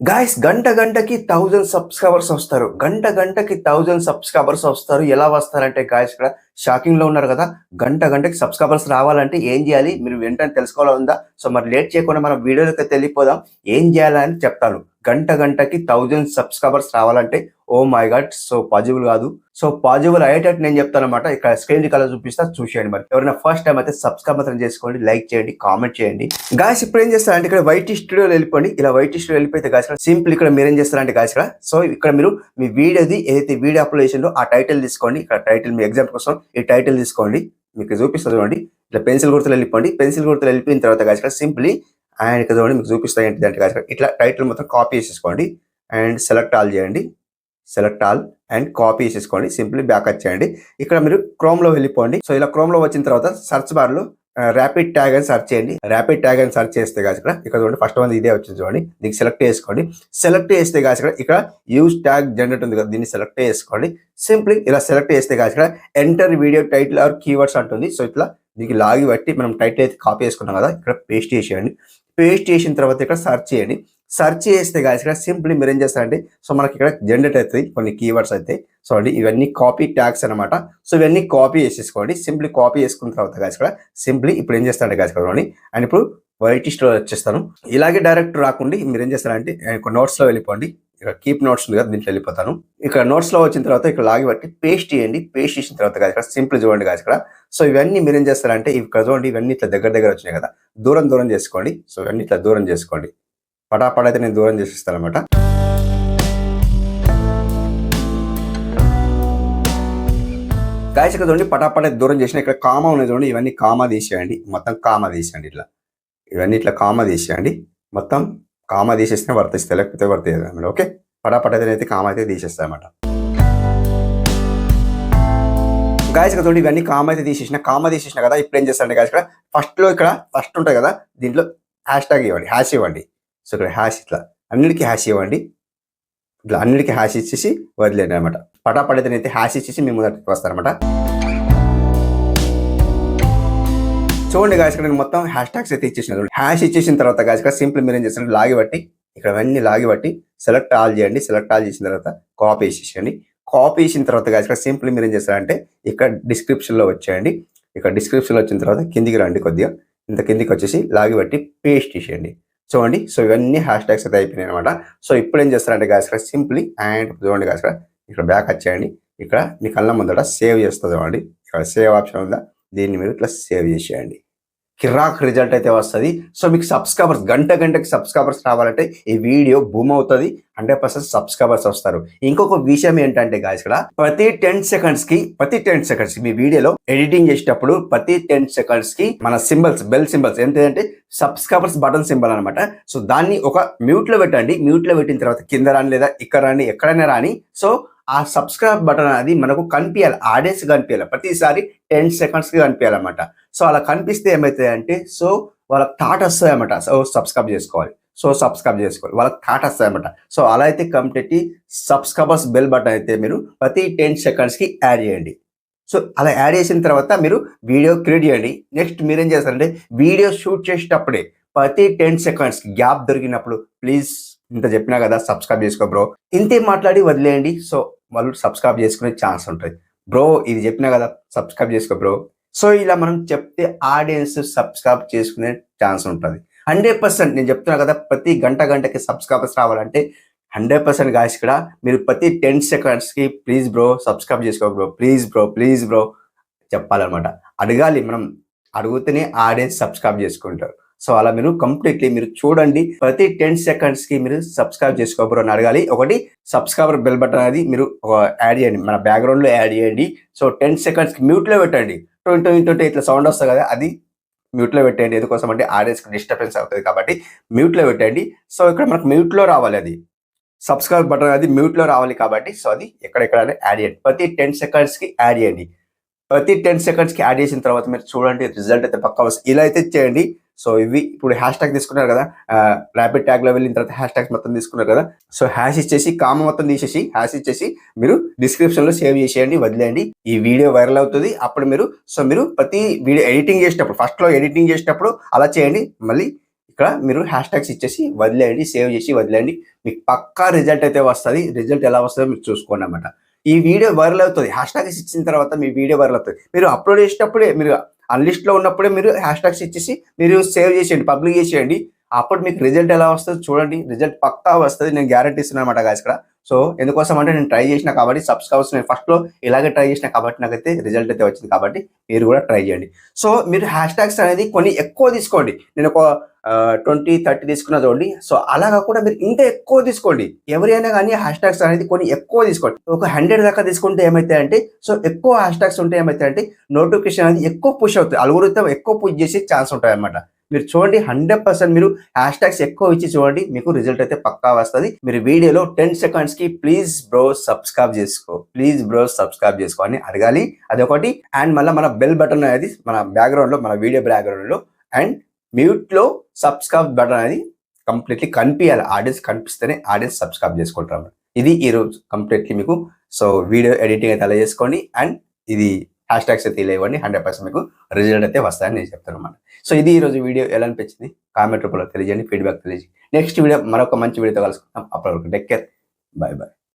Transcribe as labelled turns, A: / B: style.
A: Guys గంట గంటకి thousand subscribers వస్తారు. గంట గంటకి థౌజండ్ సబ్స్క్రైబర్స్ వస్తారు. ఎలా వస్తారంటే గాయస్ ఇక్కడ షాకింగ్లో ఉన్నారు కదా. గంట గంటకి సబ్స్క్రైబర్స్ రావాలంటే ఏం చేయాలి? మీరు వెంటనే తెలుసుకోవాలా ఉందా? సో మరి లేట్ చేయకుండా మనం వీడియోలోకి తెలియపోదాం ఏం చేయాలని చెప్తాను. గంట గంటకి థౌజండ్ సబ్స్క్రైబర్స్ రావాలంటే oh my god so possible కాదు. సో పాజిబుల్ అయ్యేటట్టు నేను చెప్తాను అనమాట ఇక్కడ స్క్రీన్ కలర్ చూపిస్తా చూసేయండి మరి. ఎవరైనా ఫస్ట్ టైం అయితే సబ్స్క్రైబ్ మాత్రం చేసుకోండి లైక్ చేయండి కామెంట్ చేయండి. గాయస్ ఇప్పుడు ఏం చేస్తారంటే ఇక్కడ వైట్ స్టూడియోలో వెళ్ళిపోండి. ఇలా వైట్ స్టూడియో వెళ్ళిపోతే గాయస్ సింపుల్ ఇక్కడ మీరు ఏం చేస్తారంటే గాయస్ ఇక్కడ సో ఇక్కడ మీరు మీ వీడియోది ఏదైతే వీడియో అప్లోడ్ చేసిందో ఆ టైటిల్ తీసుకోండి. ఇక్కడ టైటిల్ మీ ఎగ్జామ్ కోసం ఈ టైటిల్ తీసుకోండి. మీకు చూపిస్తుంది చూడండి. ఇట్లా పెన్సిల్ గుర్తులు వెళ్ళిపోండి. పెన్సిల్ గుర్తులు వెళ్ళిపోయిన తర్వాత గాయస్ ఇక్కడ సింప్లీ అండ్ ఇక్కడ చూడండి మీకు చూపిస్తాయి ఏంటి దాంట్లో కాదు. ఇట్లా టైటిల్ మొత్తం కాపీ చేసేసుకోండి. అండ్ సెలెక్ట్ ఆల్ చేయండి. సెలెక్ట్ ఆల్ అండ్ కాపీ చేసేసుకోండి. సింప్లీ బ్యాక్ చేయండి. ఇక్కడ మీరు క్రోమ్లో వెళ్ళిపోండి. సో ఇలా క్రోమ్లో వచ్చిన తర్వాత సర్చ్ బార్లో ర్యాపిడ్ ట్యాగ్ అని సెర్చ్ చేయండి. ర్యాపిడ్ ట్యాగ్ అని సెర్చ్ చేస్తే కాదు ఇక్కడ ఇక్కడ చూడండి ఫస్ట్ వన్ ఇదే వచ్చింది చూడండి. దీనికి సెలెక్ట్ చేసుకోండి. సెలెక్ట్ చేస్తే కాదు ఇక్కడ ఇక్కడ యూజ్ ట్యాగ్ జనరేట్ ఉంది కదా దీన్ని సెలెక్ట్ చేసుకోండి. సింప్లీ ఇలా సెలెక్ట్ చేస్తే కాదు ఇక్కడ enter video title or keywords అంటుంది. సో ఇట్లా దీనికి లాగి బట్టి మనం టైటిల్ అయితే కాపీ చేసుకున్నాం కదా ఇక్కడ పేస్ట్ చేసేయండి. పేస్ట్ చేసిన తర్వాత ఇక్కడ సర్చ్ చేయండి. సర్చ్ చేస్తే గాయస్ ఇక్కడ సింప్లీ మీరు ఏం చేస్తారంటే సో మనకి ఇక్కడ జనరేట్ అవుతుంది కొన్ని కీవర్డ్స్ అయితే. సో అండి ఇవన్నీ కాపీ ట్యాగ్స్ అనమాట సో ఇవన్నీ కాపీ చేసేసుకోండి. సింప్లీ కాపీ చేసుకున్న తర్వాత గాయస్ ఇక్కడ సింప్లీ ఇప్పుడు ఏం చేస్తారంటే గాయస్ ఇక్కడ అండ్ ఇప్పుడు వైట్ స్టోర్ వచ్చేస్తాను. ఇలాగే డైరెక్ట్ రాకుండా మీరు ఏం చేస్తారంటే నోట్స్లో నోట్స్లో వెళ్ళిపోండి. ఇక్కడ కీప్ నోట్స్ ఉంది కదా దీంట్లో వెళ్ళిపోతాను. ఇక్కడ నోట్స్లో వచ్చిన తర్వాత ఇక్కడ లాగి పట్టి పేస్ట్ చేయండి. పేస్ట్ చేసిన తర్వాత కాదు ఇక్కడ సింపుల్ చూడండి కాదు ఇక్కడ. సో ఇవన్నీ మీరు ఏం చేస్తారంటే ఇక్కడ చూడండి ఇవన్నీ ఇట్లా దగ్గర దగ్గర వచ్చినాయి కదా. దూరం దూరం చేసుకోండి. సో ఇవన్నీ ఇట్లా దూరం చేసుకోండి. పటాపట అయితే నేను దూరం చేసిస్తాను అనమాట గాయస్ ఇక్కడ చూడండి పటాపట అయితే దూరం చేసిన ఇక్కడ కామా ఉన్నాయి చూడండి. ఇవన్నీ కామా తీసేయండి. మొత్తం కామా తీసేయండి ఇట్లా. ఇవన్నీ ఇట్లా కామా తీసేయండి. మొత్తం కామా తీసేస్తే వర్తిస్తాయి లేకపోతే వర్తిస్తుంది ఓకే? పటాపట అయితే కామ కామా అయితే తీసేస్తాను అనమాట గాయస్ ఇక్కడ చూడండి ఇవన్నీ కామ అయితే తీసేసిన కామ తీసేసిన కదా ఇప్పుడు ఏం చేస్తారంటే గాయస్ ఇక్కడ ఫస్ట్లో ఇక్కడ ఫస్ట్ ఉంటాయి కదా దీంట్లో హ్యాష్ ట్యాగ్ ఇవ్వండి హ్యాష్ ఇవ్వండి. సో ఇక్కడ హ్యాష్ ఇట్లా అన్నిటికీ హ్యాష్ ఇవ్వండి. ఇట్లా అన్నిటికీ హ్యాష్ ఇచ్చేసి వదిలేండి అనమాట పటాపడైతే అయితే హ్యాష్ ఇచ్చేసి మేము మొదటికి వస్తారనమాట చూడండి గాయస్ ఇక్కడ నేను మొత్తం హ్యాష్ ట్యాగ్స్ అయితే ఇచ్చేసిన హ్యాష్ ఇచ్చేసిన తర్వాత గాయస్ ఇక్కడ సింపుల్ మీరు ఏం చేస్తారు లాగి పట్టి ఇక్కడ అవన్నీ లాగి పట్టి సెలెక్ట్ ఆల్ చేయండి. సెలెక్ట్ ఆల్ చేసిన తర్వాత కాపీ వేసేసేయండి కాపీ చేసిన తర్వాత గాయస్ ఇక్కడ సింపుల్ మీరు ఏం చేస్తారంటే ఇక్కడ డిస్క్రిప్షన్లో వచ్చేయండి. ఇక్కడ డిస్క్రిప్షన్లో వచ్చిన తర్వాత కిందికి రండి కొద్దిగా. ఇంత కిందికి వచ్చేసి లాగి పట్టి పేస్ట్ చేసేయండి. చూడండి సో ఇవన్నీ హ్యాష్ ట్యాగ్స్ అయితే అయిపోయినాయి అనమాట సో ఇప్పుడు ఏం చేస్తారంటే గాయస్ ఇక్కడ సింప్లీ అండ్ చూడండి గాయస్ ఇక్కడ ఇక్కడ బ్యాక్ వచ్చేయండి. ఇక్కడ మీ కళ్ళ ముందట సేవ్ చేస్తుంది చూడండి. ఇక్కడ సేవ్ ఆప్షన్ ఉందా? దీన్ని మీరు ఇట్లా సేవ్ చేసేయండి. కిరాక్ రిజల్ట్ అయితే వస్తుంది. సో మీకు సబ్స్క్రైబర్స్ గంట గంటకి సబ్స్క్రైబర్స్ రావాలంటే ఈ వీడియో బూమ్ అవుతుంది. హండ్రెడ్ పర్సెంట్ సబ్స్క్రైబర్స్ వస్తారు. ఇంకొక విషయం ఏంటంటే గాయస్ ఇక్కడ ప్రతి టెన్ సెకండ్స్కి ప్రతి టెన్ సెకండ్స్కి మీ వీడియోలో ఎడిటింగ్ చేసేటప్పుడు ప్రతి టెన్ సెకండ్స్కి మన సింబల్స్ బెల్ సింబల్స్ ఏంటంటే సబ్స్క్రైబర్స్ బటన్ సింబల్ అనమాట సో దాన్ని ఒక మ్యూట్లో పెట్టండి. మ్యూట్లో పెట్టిన తర్వాత కింద రాని లేదా ఇక్కడ రాని ఎక్కడైనా రాని. సో ఆ సబ్స్క్రైబ్ బటన్ అనేది మనకు కనిపించాలి ఆడియన్స్ కనిపించాలి ప్రతిసారి టెన్ సెకండ్స్కి కనిపించాలన్నమాట సో అలా కనిపిస్తే ఏమవుతుంది అంటే సో వాళ్ళకి థాట్ వస్తాయి సో సబ్స్క్రైబ్ చేసుకోవాలి. సో సబ్స్క్రైబ్ చేసుకోవాలి. వాళ్ళకి థాట్ వస్తుంది అనమాట సో అలా అయితే కంప్లీట్ సబ్స్క్రైబర్స్ బెల్ బటన్ అయితే మీరు ప్రతి టెన్ సెకండ్స్కి యాడ్ చేయండి. సో అలా యాడ్ చేసిన తర్వాత మీరు వీడియో క్రియేట్ చేయండి. నెక్స్ట్ మీరేం చేస్తారంటే వీడియో షూట్ చేసేటప్పుడే ప్రతి టెన్ సెకండ్స్కి గ్యాప్ దొరికినప్పుడు ప్లీజ్ ఇంత చెప్పినా కదా సబ్స్క్రైబ్ చేసుకో బ్రో ఇంతే మాట్లాడి వదిలేయండి. సో వాళ్ళు సబ్స్క్రైబ్ చేసుకునే ఛాన్స్ ఉంటుంది బ్రో ఇది చెప్పినా కదా సబ్స్క్రైబ్ చేసుకో బ్రో సో ఇలా మనం చెప్తే ఆడియన్స్ సబ్స్క్రైబ్ చేసుకునే ఛాన్స్ ఉంటుంది. హండ్రెడ్ పర్సెంట్ నేను చెప్తున్నా కదా ప్రతి గంట గంటకి సబ్స్క్రైబర్స్ రావాలంటే హండ్రెడ్ పర్సెంట్ గాయస్ ఇక్కడ మీరు ప్రతి టెన్ సెకండ్స్కి ప్లీజ్ బ్రో సబ్స్క్రైబ్ చేసుకో bro please bro please bro చెప్పాలన్నమాట. అడగాలి మనం. అడిగితేనే ఆడియన్స్ సబ్స్క్రైబ్ చేసుకుంటారు. సో అలా మీరు కంప్లీట్లీ మీరు చూడండి. ప్రతి టెన్ సెకండ్స్కి మీరు సబ్స్క్రైబ్ చేసుకోబోరు అని అడగాలి. ఒకటి సబ్స్క్రైబర్ బెల్ బటన్ అనేది మీరు యాడ్ చేయండి. మన బ్యాక్గ్రౌండ్లో యాడ్ చేయండి. సో టెన్ సెకండ్స్ మ్యూట్లో మ్యూట్లో పెట్టండి. ట్వంటీ ట్వంటీ ఇట్లా సౌండ్ వస్తుంది కదా అది మ్యూట్లో పెట్టండి ఎందుకోసం అంటే ఆడియన్స్కి డిస్టర్బెన్స్ అవుతుంది కాబట్టి మ్యూట్లో పెట్టండి. సో ఇక్కడ మనకు మ్యూట్లో రావాలి అది. సబ్స్క్రైబ్ బటన్ అది మ్యూట్లో రావాలి కాబట్టి సో అది ఎక్కడెక్కడ యాడ్ చేయండి. ప్రతి టెన్ సెకండ్స్కి యాడ్ చేయండి. ప్రతి టెన్ సెకండ్స్కి యాడ్ చేసిన తర్వాత మీరు చూడండి రిజల్ట్ అయితే పక్కా వస్తుంది. ఇలా అయితే చేయండి. సో ఇవి ఇప్పుడు హ్యాష్ ట్యాగ్ తీసుకున్నారు కదా ర్యాపిడ్ ట్యాగ్లో వెళ్ళిన తర్వాత హ్యాష్ ట్యాగ్ మొత్తం తీసుకున్నారు కదా. సో హ్యాష్ ఇచ్చేసి కామ మొత్తం తీసేసి హ్యాష్ ఇచ్చేసి మీరు డిస్క్రిప్షన్లో సేవ్ చేసేయండి వదిలేయండి. ఈ వీడియో వైరల్ అవుతుంది. అప్పుడు మీరు సో మీరు ప్రతి వీడియో ఎడిటింగ్ చేసేటప్పుడు ఫస్ట్లో ఎడిటింగ్ చేసేటప్పుడు అలా చేయండి. మళ్ళీ ఇక్కడ మీరు హ్యాష్ ట్యాగ్స్ ఇచ్చేసి వదిలేయండి సేవ్ చేసి వదిలేయండి. మీకు పక్కా రిజల్ట్ అయితే వస్తుంది. రిజల్ట్ ఎలా వస్తుందో మీరు చూసుకోండి అనమాట ఈ వీడియో వైరల్ అవుతుంది. హ్యాష్ ట్యాగ్స్ ఇచ్చిన తర్వాత మీ వీడియో వైరల్ అవుతుంది. మీరు అప్లోడ్ చేసేటప్పుడే మీరు అన్లిస్ట్లో ఉన్నప్పుడే మీరు హ్యాష్ ట్యాగ్స్ ఇచ్చేసి మీరు సేవ్ చేసేయండి పబ్లిక్ చేసేయండి. అప్పుడు మీకు రిజల్ట్ ఎలా వస్తుంది చూడండి. రిజల్ట్ పక్కా వస్తుంది. నేను గ్యారంటీ ఇస్తున్నాను అనమాట గాయస్ ఇక్కడ. సో ఎందుకోసం అంటే నేను ట్రై చేసిన కాబట్టి సబ్స్క్రైబర్స్ నేను ఫస్ట్లో ఇలాగే ట్రై చేసిన కాబట్టి నాకైతే రిజల్ట్ అయితే వచ్చింది కాబట్టి మీరు కూడా ట్రై చేయండి. సో మీరు హ్యాష్ ట్యాగ్స్ అనేది కొన్ని ఎక్కువ తీసుకోండి. నేను ఒక ట్వంటీ థర్టీ తీసుకున్న చూడండి. సో అలాగా కూడా మీరు ఇంకా ఎక్కువ తీసుకోండి. ఎవరైనా కానీ హ్యాష్ ట్యాగ్స్ అనేది కొన్ని ఎక్కువ తీసుకోండి. ఒక హండ్రెడ్ దాకా తీసుకుంటే ఏమైతే అంటే సో ఎక్కువ హ్యాష్ ట్యాగ్స్ ఉంటే ఏమైతే అంటే నోటిఫికేషన్ అనేది ఎక్కువ పుష్ అవుతుంది. అల్గోరిథం ఎక్కువ పుష్ చేసే ఛాన్స్ ఉంటాయి అన్నమాట మీరు చూడండి హండ్రెడ్ పర్సెంట్ మీరు హ్యాష్ ట్యాగ్స్ ఎక్కువ ఇచ్చి చూడండి మీకు రిజల్ట్ అయితే పక్కా వస్తుంది. మీరు వీడియోలో టెన్ సెకండ్స్కి ప్లీజ్ బ్రో సబ్స్క్రైబ్ చేసుకో. ప్లీజ్ బ్రో సబ్స్క్రైబ్ చేసుకో అని అడగాలి. అదొకటి. అండ్ మళ్ళీ మన బెల్ బటన్ అనేది మన బ్యాక్గ్రౌండ్లో మన వీడియో బ్యాక్గ్రౌండ్లో. అండ్ మ్యూట్లో సబ్స్క్రైబ్ బటన్ అనేది కంప్లీట్లీ కనిపించాలి ఆడియన్స్ కనిపిస్తేనే ఆడియన్స్ సబ్స్క్రైబ్ చేసుకుంటారు అన్నమాట. ఇది ఈ రోజు కంప్లీట్లీ మీకు సో వీడియో ఎడిటింగ్ అయితే అలా చేసుకోండి. అండ్ ఇది హ్యాష్ ట్యాగ్స్ అయితే ఇలా ఇవ్వండి హండ్రెడ్ పర్సెంట్ మీకు రిజల్ట్ అయితే వస్తాయని నేను చెప్తాను అనమాట సో ఇది ఈ రోజు వీడియో ఎలా అనిపించింది? కామెంట్ రూపంలో తెలియజేయండి. ఫీడ్బ్యాక్ తెలియజేయండి. నెక్స్ట్ వీడియో మరొక మంచి వీడియోతో కలుసుకుంటాం అప్పటివరకు టెక్ కేర్. Bye bye.